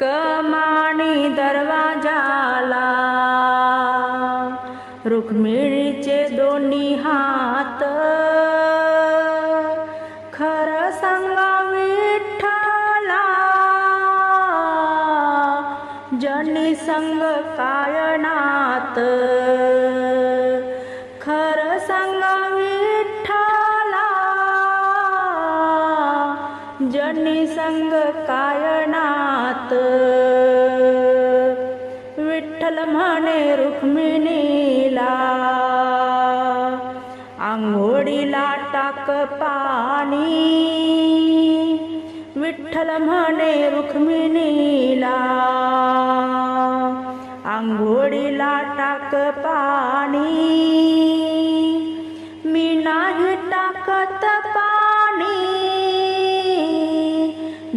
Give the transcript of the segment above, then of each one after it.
कमाणी दरवाजाला. रुक्मिणीचे दोन्ही हात. खर सांगा विठ्ठला जनी संग कायनात जनी संग कायनात. विठ्ठल म्हणे रुक्मिणीला आंघोळीला टाक पाणी. विठ्ठल म्हणे रुक्मिणीला आंघोळीला टाक पाणी.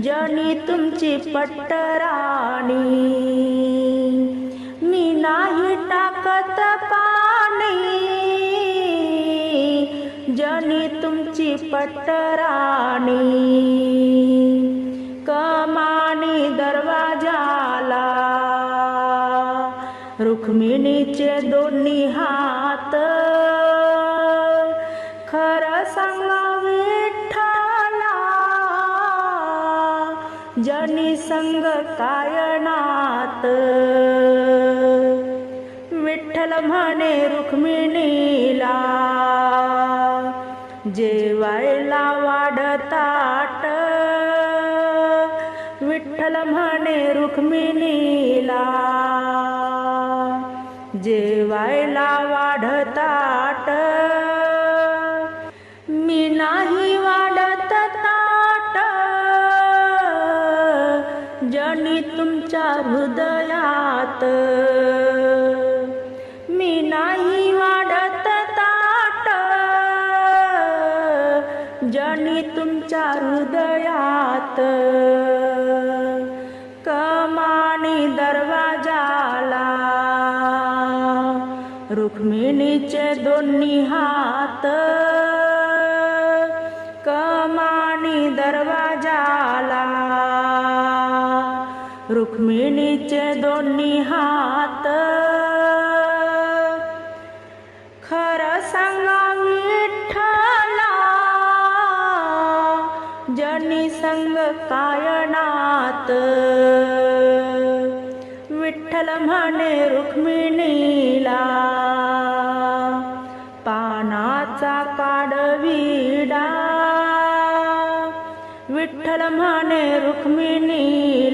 जनी तुमची पट्टराणी मी नाही टाकत पाणी. जनी तुमची पट्टराणी कमानी दरवाजाला. रुक्मिणीचे दोन्ही हात. खरं सांगा जनी संग कायनात. विठ्ठल म्हणे रुक्मिणीला जेवायला वाढताट विठ्ठल म्हणे रुक्मिणीला जेवायला वाढताट जनी तुमच्या हृदयात. मी नाही वाढत ताट जणी तुमच्या हृदयात. कमानी दरवाजाला रुक्मिणीचे दोन्ही हात. कमानी दरवाजाला रुक्मिणीचे दोन्ही हात. खरं सांगा विठ्ठला जनी संग कायनात. विठ्ठल म्हणे रुक्मिणीला पानाचा काढविडा विठ्ठल म्हणे रुक्मिणी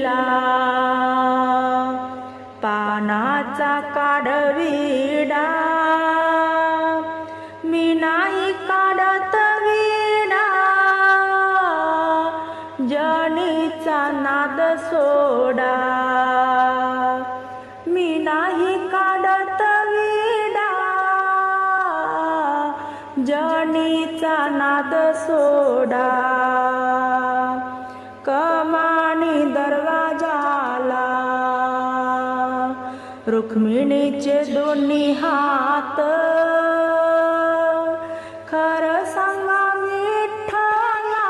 काढविडा मी नाही काढत विडा जनीचा नाद सोडा। मी नाही काढत विडा जनीचा नाद सोडा। रुक्मिणीचे दोन्ही हात. खर सांगा विठ्ठला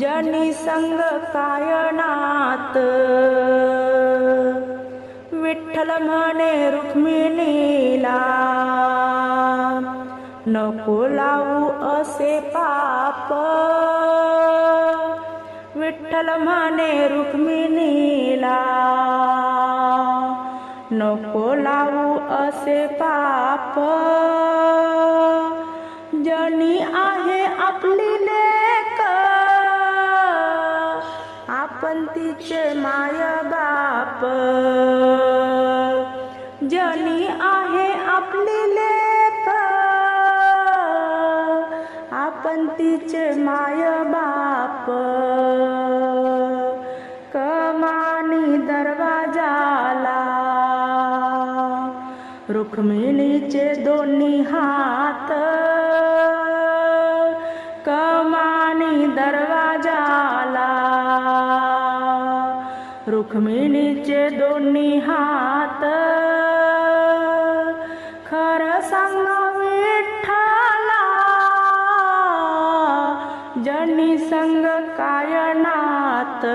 जनी संग कायनात. विठ्ठल म्हणे रुक्मिणीला नको लावू असे पाप. विठ्ठल म्हणे रुक्मिणीला नको लावू असे पाप. जनी आहे आपली लेक आपण तिचे माय बाप. जनी आहे आपली लेक आपण तिचे माय बाप. रुक्मिणीचे दोन्ही हात. कमानी दरवाजाला. रुक्मिणीचे दोन्ही हात. खरं सांग विठ्ठला जनी संग कायनात.